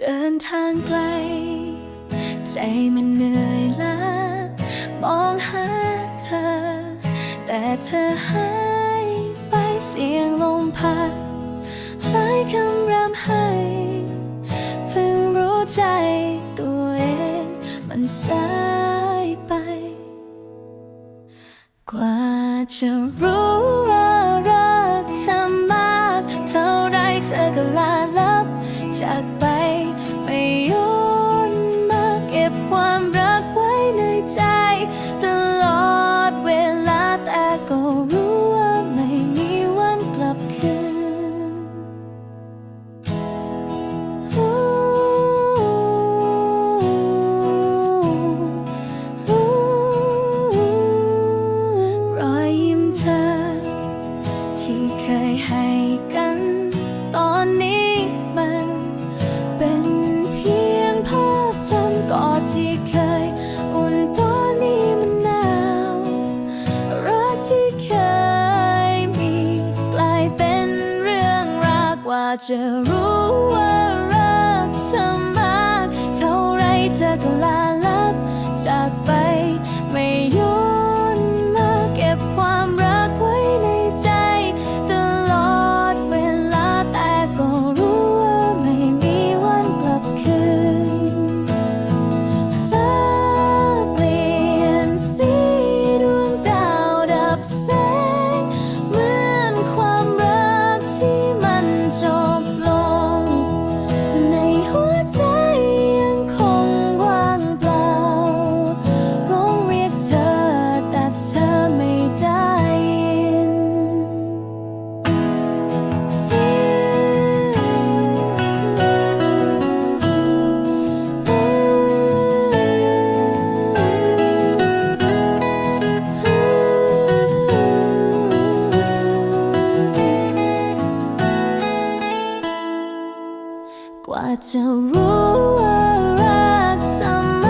เดินทางไกล ใจมันเหนื่อยล้ามองหาเธอ แต่เธอหายไปเสียงลมพัดคล้ายคำรำไห้เพิ่งรู้ใจตัวเองมันสายไป กว่าจะรู้ว่ารักเธอมาก เท่าไรเธอก็ลาลับจากไป ไม่ย้อนมาเก็บความรักไว้ในใจ ตลอดเวลาแต่ก็รู้ว่าไม่มีวันกลับคืนรอยยิ้มเธอ ที่เคยให้กัน ตอนนี้มัน ภาพจำกอดที่เคย อุ่นตอนนี้มันหนาวรักที่เคยมีกลายเป็นเรื่องรากว่าจะรู้ว่ารักเธอมาก เท่าไรเธอก็ลาลับจากไปไม่ยอม กว่าจะรู้ว่ารักเธอม